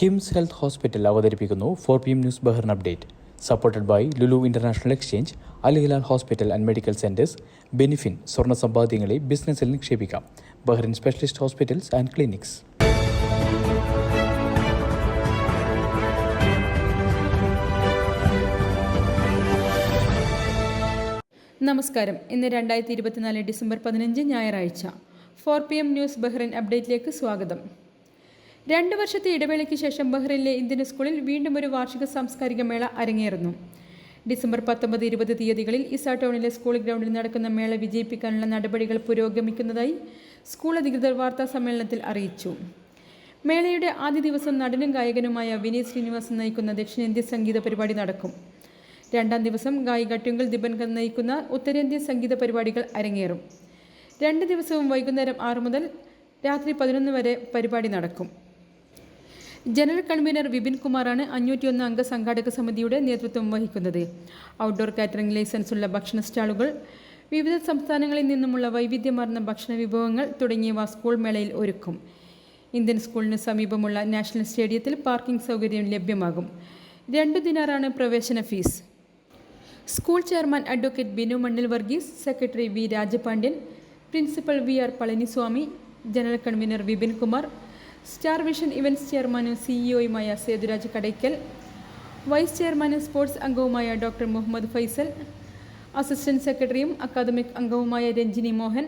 KIMS health hospital അവതരിപ്പിക്കുന്നു four P M news Bahrain update. Supported by Lulu international exchange Al Hilal hospital and medical centres ബെനിഫിൻ സ്വർണ സമ്പാദ്യങ്ങളെ ബിസിനസ്സിൽ നിക്ഷേപിക്കാം. Bahrain specialist hospitals and clinics. നമസ്കാരം. ഇന്ന് രണ്ടായിരത്തി ഇരുപത്തിനാല് ഡിസംബർ പതിനഞ്ച് ഞായറാഴ്ച. Four P M news Bahrain അപ്ഡേറ്റിലേക്ക് സ്വാഗതം. രണ്ട് വർഷത്തെ ഇടവേളയ്ക്ക് ശേഷം ബഹ്റിനിലെ ഇന്ത്യൻ സ്കൂളിൽ വീണ്ടും ഒരു വാർഷിക സാംസ്കാരിക മേള അരങ്ങേറുന്നു. ഡിസംബർ പത്തൊമ്പത് ഇരുപത് തീയതികളിൽ ഇസാ ടൗണിലെ സ്കൂൾ ഗ്രൗണ്ടിൽ നടക്കുന്ന മേള വിജയിപ്പിക്കാനുള്ള നടപടികൾ പുരോഗമിക്കുന്നതായി സ്കൂൾ അധികൃതർ വാർത്താ സമ്മേളനത്തിൽ അറിയിച്ചു. മേളയുടെ ആദ്യ ദിവസം നടനും ഗായകനുമായ വിനീത് ശ്രീനിവാസൻ നയിക്കുന്ന ദക്ഷിണേന്ത്യ സംഗീത പരിപാടി നടക്കും. രണ്ടാം ദിവസം ഗായിക ട്വിങ്കിൾ ദിബൻകർ നയിക്കുന്ന ഉത്തരേന്ത്യൻ സംഗീത പരിപാടികൾ അരങ്ങേറും. രണ്ട് ദിവസവും വൈകുന്നേരം ആറ് മുതൽ രാത്രി പതിനൊന്ന് വരെ പരിപാടി നടക്കും. ജനറൽ കൺവീനർ വിപിൻ കുമാറാണ് അഞ്ഞൂറ്റിയൊന്ന് അംഗ സംഘാടക സമിതിയുടെ നേതൃത്വം വഹിക്കുന്നത്. ഔട്ട്ഡോർ കാറ്ററിംഗ് ലൈസൻസുള്ള ഭക്ഷണ സ്റ്റാളുകൾ വിവിധ സംസ്ഥാനങ്ങളിൽ നിന്നുമുള്ള വൈവിധ്യമാർന്ന ഭക്ഷണ വിഭവങ്ങൾ തുടങ്ങിയവ സ്കൂൾ മേളയിൽ ഒരുക്കും. ഇന്ത്യൻ സ്കൂളിന് സമീപമുള്ള നാഷണൽ സ്റ്റേഡിയത്തിൽ പാർക്കിംഗ് സൗകര്യം ലഭ്യമാകും. രണ്ടു ദിനാറാണ് പ്രവേശന fees. School chairman advocate Binu Mannil Varghese secretary V Rajapandian principal V R Palaniswami general convener Vipin Kumar star vision events ചെയർമാനും സിഇഒയുമായ സേതുരാജ് കടയ്ക്കൽ വൈസ് ചെയർമാനും സ്പോർട്സ് അംഗവുമായ ഡോക്ടർ മുഹമ്മദ് ഫൈസൽ അസിസ്റ്റന്റ് സെക്രട്ടറിയും അക്കാദമിക് അംഗവുമായ രഞ്ജിനി മോഹൻ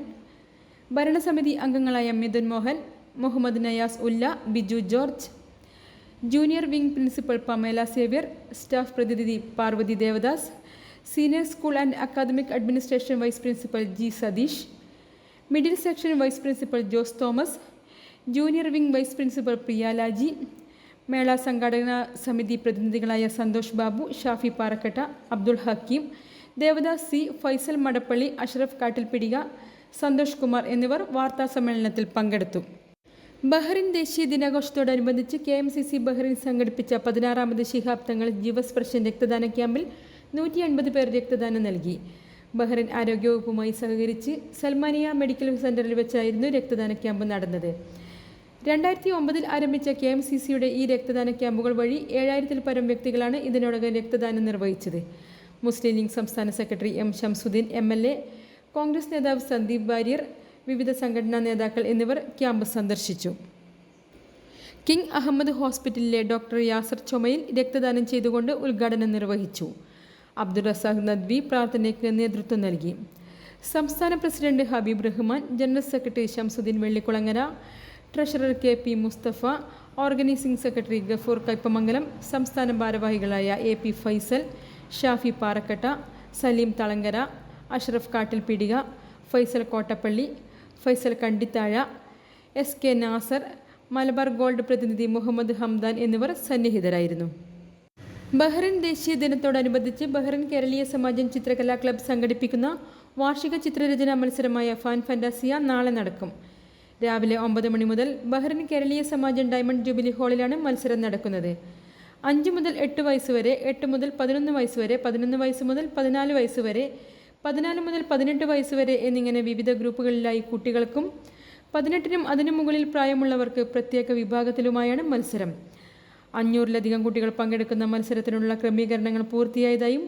ഭരണസമിതി അംഗങ്ങളായ Mithun Mohan Muhammad Nayas Ulla Biju George junior wing principal Pamela Xavier staff പ്രതിനിധി Parvathy Devadas senior school and academic administration vice principal G Satheesh middle section vice principal Jose Thomas junior wing vice principal Priya Laji മേള സംഘാടന സമിതി പ്രതിനിധികളായ Santhosh Babu Shafi Parakkatta Abdul Hakeem Devadas C Faisal Madappally Ashraf Kattilpidika Santhosh Kumar എന്നിവർ വാർത്താ സമ്മേളനത്തിൽ പങ്കെടുത്തു. Bahrain ദേശീയ ദിനാഘോഷത്തോടനുബന്ധിച്ച് K M C C Bahrain സംഘടിപ്പിച്ച പതിനാറാമത് ശിഹാബ് തങ്ങൾ ജീവസ്പർശൻ രക്തദാന ക്യാമ്പിൽ നൂറ്റി അൻപത് പേർ രക്തദാനം നൽകി. ബഹ്റിൻ ആരോഗ്യവകുപ്പുമായി സഹകരിച്ച് സൽമാനിയ മെഡിക്കൽ സെന്ററിൽ വെച്ചായിരുന്നു രക്തദാന ക്യാമ്പ് നടന്നത്. രണ്ടായിരത്തി ഒമ്പതിൽ ആരംഭിച്ച കെ എം സി സിയുടെ ഈ രക്തദാന ക്യാമ്പുകൾ വഴി ഏഴായിരത്തിൽ പരം വ്യക്തികളാണ് ഇതിനോടകം രക്തദാനം നിർവഹിച്ചത്. മുസ്ലിം ലീഗ് സംസ്ഥാന secretary M Shamsuddin M L A Congress നേതാവ് സന്ദീപ് വാര്യർ വിവിധ സംഘടനാ നേതാക്കൾ എന്നിവർ ക്യാമ്പ് സന്ദർശിച്ചു. കിങ് അഹമ്മദ് ഹോസ്പിറ്റലിലെ ഡോക്ടർ യാസർ ചൊമയിൽ രക്തദാനം ചെയ്തുകൊണ്ട് ഉദ്ഘാടനം നിർവഹിച്ചു. അബ്ദുൾ റസാഖ് നദ്വി പ്രാർത്ഥനയ്ക്ക് നേതൃത്വം നൽകി. സംസ്ഥാന president Habeeb Rahman general secretary Shamsuddin Vellikulangara treasurer K P Mustafa organising secretary Gafoor Kaipamangalam സംസ്ഥാന ഭാരവാഹികളായ A P Faisal Shafi Parakkatta Saleem Thalangara Ashraf Kattilpeedika Faisal Kottappally Faisal Kandithazha S K Nasar Malabar Gold പ്രതിനിധി Muhammad Hamdan എന്നിവർ സന്നിഹിതരായിരുന്നു. Bahrain ദേശീയ ദിനത്തോടനുബന്ധിച്ച് Bahrain കേരളീയ സമാജം ചിത്രകലാ club സംഘടിപ്പിക്കുന്ന വാർഷിക ചിത്രരചനാ മത്സരമായ ഫാൻ ഫാൻഡാസിയ നാളെ നടക്കും. രാവിലെ ഒമ്പത് മണി മുതൽ ബഹ്റിൻ കേരളീയ സമാജം ഡയമണ്ട് ജൂബിലി ഹാളിലാണ് മത്സരം നടക്കുന്നത്. അഞ്ച് മുതൽ എട്ട് വയസ്സ് വരെ എട്ട് മുതൽ പതിനൊന്ന് വയസ്സ് വരെ പതിനൊന്ന് വയസ്സ് മുതൽ പതിനാല് വയസ്സ് വരെ പതിനാല് മുതൽ പതിനെട്ട് വയസ്സ് വരെ എന്നിങ്ങനെ വിവിധ ഗ്രൂപ്പുകളിലായി കുട്ടികൾക്കും പതിനെട്ടിനും അതിനു മുകളിൽ പ്രായമുള്ളവർക്ക് പ്രത്യേക വിഭാഗത്തിലുമായാണ് മത്സരം. അഞ്ഞൂറിലധികം കുട്ടികൾ പങ്കെടുക്കുന്ന മത്സരത്തിനുള്ള ക്രമീകരണങ്ങൾ പൂർത്തിയായതായും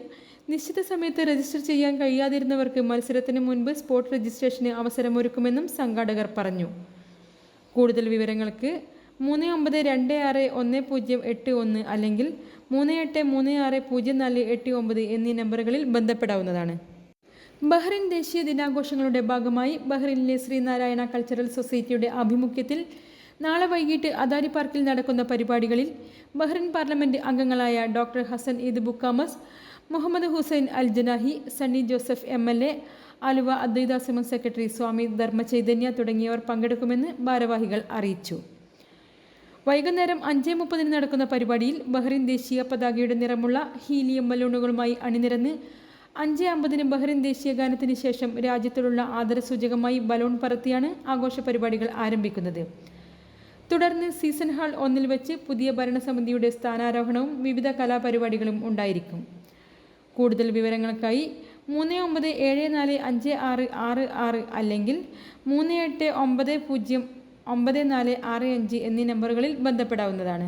നിശ്ചിത സമയത്ത് രജിസ്റ്റർ ചെയ്യാൻ കഴിയാതിരുന്നവർക്ക് മത്സരത്തിന് മുൻപ് സ്പോട്ട് രജിസ്ട്രേഷന് അവസരമൊരുക്കുമെന്നും സംഘാടകർ പറഞ്ഞു. കൂടുതൽ വിവരങ്ങൾക്ക് മൂന്ന് ഒമ്പത് രണ്ട് ആറ് ഒന്ന് പൂജ്യം എട്ട് ഒന്ന് അല്ലെങ്കിൽ മൂന്ന് എട്ട് മൂന്ന് ആറ് പൂജ്യം നാല് എട്ട് ഒമ്പത് എന്നീ നമ്പറുകളിൽ ബന്ധപ്പെടാവുന്നതാണ്. ബഹ്റിൻ ദേശീയ ദിനാഘോഷങ്ങളുടെ ഭാഗമായി ബഹ്റിനിലെ ശ്രീനാരായണ കൾച്ചറൽ സൊസൈറ്റിയുടെ ആഭിമുഖ്യത്തിൽ നാളെ വൈകിട്ട് അദാരി പാർക്കിൽ നടക്കുന്ന പരിപാടികളിൽ ബഹ്റിൻ പാർലമെന്റ് അംഗങ്ങളായ doctor Hassan Eid Bukhammas Mohammed Hussain Al Janahi Sunny Joseph M L A Aluva Advaitashramam secretary Swami Dharmachaitanya തുടങ്ങിയവർ പങ്കെടുക്കുമെന്ന് ഭാരവാഹികൾ അറിയിച്ചു. വൈകുന്നേരം അഞ്ച് മുപ്പതിന് നടക്കുന്ന പരിപാടിയിൽ ബഹ്റിൻ ദേശീയ പതാകയുടെ നിറമുള്ള ഹീലിയം ബലൂണുകളുമായി അണിനിരന്ന് അഞ്ച് അമ്പതിന് ബഹ്റിൻ ദേശീയ ഗാനത്തിന് ശേഷം രാജ്യത്തോടുള്ള ആദരസൂചകമായി ബലൂൺ പറത്തിയാണ് ആഘോഷ പരിപാടികൾ ആരംഭിക്കുന്നത്. തുടർന്ന് സീസൺ ഹാൾ ഒന്നിൽ വെച്ച് പുതിയ ഭരണസമിതിയുടെ സ്ഥാനാരോഹണവും വിവിധ കലാപരിപാടികളും ഉണ്ടായിരിക്കും. കൂടുതൽ വിവരങ്ങൾക്കായി മൂന്ന് ഒമ്പത് ഏഴ് നാല് അഞ്ച് ആറ് ആറ് ആറ് അല്ലെങ്കിൽ മൂന്ന് എട്ട് ഒമ്പത് പൂജ്യം ഒമ്പത് നാല് ആറ് അഞ്ച് എന്നീ നമ്പറുകളിൽ ബന്ധപ്പെടാവുന്നതാണ്.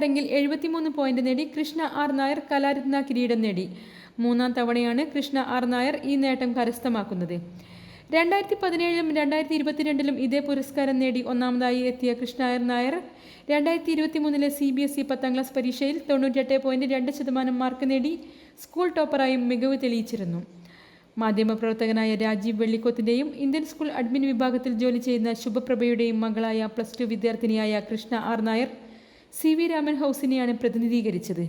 തരംഗിൽ എഴുപത്തിമൂന്ന് പോയിന്റ് നേടി കൃഷ്ണ ആർ നായർ കലാരത്ന കിരീടം നേടി. മൂന്നാം തവണയാണ് കൃഷ്ണ ആർ നായർ ഈ നേട്ടം കരസ്ഥമാക്കുന്നത്. രണ്ടായിരത്തി പതിനേഴിലും രണ്ടായിരത്തി ഇരുപത്തിരണ്ടിലും ഇതേ പുരസ്കാരം നേടി ഒന്നാമതായി എത്തിയ കൃഷ്ണ ആർ നായർ രണ്ടായിരത്തി ഇരുപത്തി മൂന്നിലെ സി ബി എസ് ഇ പത്താം ക്ലാസ് പരീക്ഷയിൽ തൊണ്ണൂറ്റെട്ട് പോയിന്റ് രണ്ട് ശതമാനം മാർക്ക് നേടി സ്കൂൾ ടോപ്പറായും മികവ് തെളിയിച്ചിരുന്നു. മാധ്യമപ്രവർത്തകനായ രാജീവ് വെള്ളിക്കോത്തിന്റെയും ഇന്ത്യൻ സ്കൂൾ അഡ്മിൻ വിഭാഗത്തിൽ ജോലി ചെയ്യുന്ന ശുഭപ്രഭയുടെയും മകളായ plus two വിദ്യാർത്ഥിനിയായ Krishna R Nair C V Raman ഹൗസിനെയാണ് പ്രതിനിധീകരിച്ചത്.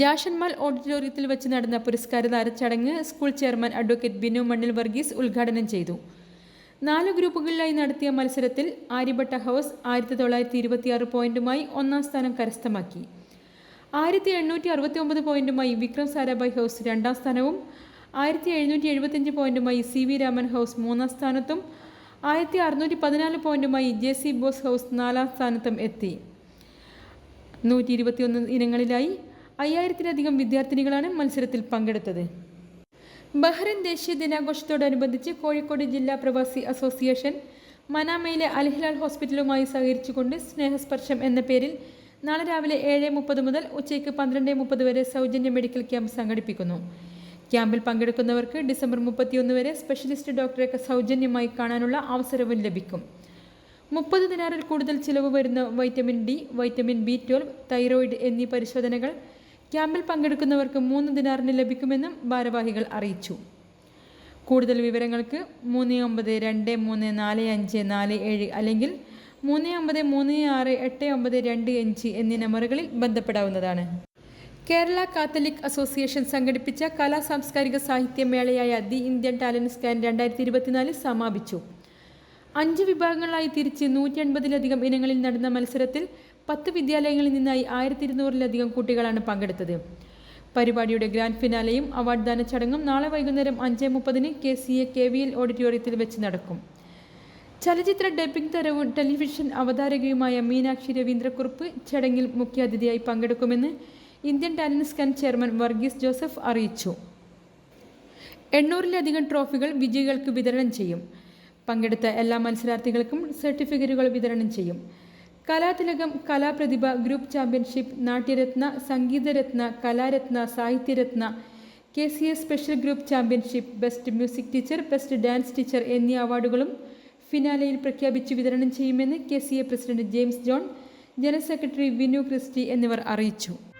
ജാഷന്മാൽ ഓഡിറ്റോറിയത്തിൽ വെച്ച് നടന്ന പുരസ്കാരദാന ചടങ്ങ് school chairman advocate Binu Mannil Varghese ഉദ്ഘാടനം ചെയ്തു. നാല് ഗ്രൂപ്പുകളിലായി നടത്തിയ മത്സരത്തിൽ ആര്യഭട്ട ഹൗസ് ആയിരത്തി തൊള്ളായിരത്തി ഇരുപത്തിയാറ് പോയിന്റുമായി ഒന്നാം സ്ഥാനം കരസ്ഥമാക്കി. ആയിരത്തി എണ്ണൂറ്റി അറുപത്തി ഒമ്പത് പോയിന്റുമായി വിക്രം സാരാഭായ് ഹൗസ് രണ്ടാം സ്ഥാനവും ആയിരത്തി എഴുന്നൂറ്റി എഴുപത്തിയഞ്ച് പോയിന്റുമായി സി വി രാമൻ ഹൗസ് മൂന്നാം സ്ഥാനത്തും ആയിരത്തി അറുന്നൂറ്റി പതിനാല് പോയിന്റുമായി ജെ സി ബോസ് ഹൗസ് നാലാം സ്ഥാനത്തും എത്തി. നൂറ്റി ഇരുപത്തിയൊന്ന് ഇനങ്ങളിലായി അയ്യായിരത്തിലധികം വിദ്യാർത്ഥിനികളാണ് മത്സരത്തിൽ പങ്കെടുത്തത്. ബഹ്റിൻ ദേശീയ ദിനാഘോഷത്തോടനുബന്ധിച്ച് കോഴിക്കോട് ജില്ലാ പ്രവാസി അസോസിയേഷൻ മനാമയിലെ അൽഹിലാൽ ഹോസ്പിറ്റലുമായി സഹകരിച്ചുകൊണ്ട് സ്നേഹസ്പർശം എന്ന പേരിൽ നാളെ രാവിലെ ഏഴ് മുപ്പത് മുതൽ ഉച്ചയ്ക്ക് പന്ത്രണ്ട് മുപ്പത് വരെ സൗജന്യ മെഡിക്കൽ ക്യാമ്പ് സംഘടിപ്പിക്കുന്നു. ക്യാമ്പിൽ പങ്കെടുക്കുന്നവർക്ക് ഡിസംബർ മുപ്പത്തിയൊന്ന് വരെ സ്പെഷ്യലിസ്റ്റ് ഡോക്ടറെ സൗജന്യമായി കാണാനുള്ള അവസരവും ലഭിക്കും. മുപ്പത് ദിനാറിൽ കൂടുതൽ ചിലവ് വരുന്ന vitamin D vitamin B twelve thyroid എന്നീ പരിശോധനകൾ ക്യാമ്പിൽ പങ്കെടുക്കുന്നവർക്ക് മൂന്ന് ദിനാറിന് ലഭിക്കുമെന്നും ഭാരവാഹികൾ അറിയിച്ചു. കൂടുതൽ വിവരങ്ങൾക്ക് മൂന്ന് ഒമ്പത് രണ്ട് മൂന്ന് നാല് അഞ്ച് നാല് ഏഴ് അല്ലെങ്കിൽ മൂന്ന് ഒമ്പത് മൂന്ന് ആറ് എട്ട് ഒമ്പത് രണ്ട് അഞ്ച് എന്നീ നമ്പറുകളിൽ ബന്ധപ്പെടാവുന്നതാണ്. കേരള കാത്തലിക് അസോസിയേഷൻ സംഘടിപ്പിച്ച കലാ സാംസ്കാരിക സാഹിത്യമേളയായ ദി ഇന്ത്യൻ ടാലന്റ് സ്കാൻ രണ്ടായിരത്തി ഇരുപത്തിനാല് സമാപിച്ചു. അഞ്ച് വിഭാഗങ്ങളായി തിരിച്ച് നൂറ്റി അൻപതിലധികം ഇനങ്ങളിൽ നടന്ന മത്സരത്തിൽ പത്ത് വിദ്യാലയങ്ങളിൽ നിന്നായി ആയിരത്തി ഇരുന്നൂറിലധികം കുട്ടികളാണ് പങ്കെടുത്തത്. പരിപാടിയുടെ ഗ്രാൻഡ് ഫിനാലെയും അവാർഡ് ദാന ചടങ്ങും നാളെ വൈകുന്നേരം അഞ്ച് മുപ്പതിന് K C A K V L ഓഡിറ്റോറിയത്തിൽ വെച്ച് നടക്കും. ചലച്ചിത്ര ഡബ്ബിംഗ് തരവും ടെലിവിഷൻ അവതാരകയുമായ മീനാക്ഷി രവീന്ദ്രക്കുറുപ്പ് ചടങ്ങിൽ മുഖ്യാതിഥിയായി പങ്കെടുക്കുമെന്ന് Indian talents scan chairman Varghese Joseph അറിയിച്ചു. എണ്ണൂറിലധികം ട്രോഫികൾ വിജയികൾക്ക് വിതരണം ചെയ്യും. പങ്കെടുത്ത എല്ലാ മത്സരാർത്ഥികൾക്കും സർട്ടിഫിക്കറ്റുകൾ വിതരണം ചെയ്യും. കലാതിലകം കലാപ്രതിഭ ഗ്രൂപ്പ് ചാമ്പ്യൻഷിപ്പ് നാട്യരത്ന സംഗീതരത്ന കലാരത്ന സാഹിത്യരത്ന K C S special group championship best music teacher best dance teacher എന്നീ അവാർഡുകളും ഫിനാലയിൽ പ്രഖ്യാപിച്ച് വിതരണം ചെയ്യുമെന്ന് K C A president James John general secretary Vinu Christy എന്നിവർ അറിയിച്ചു.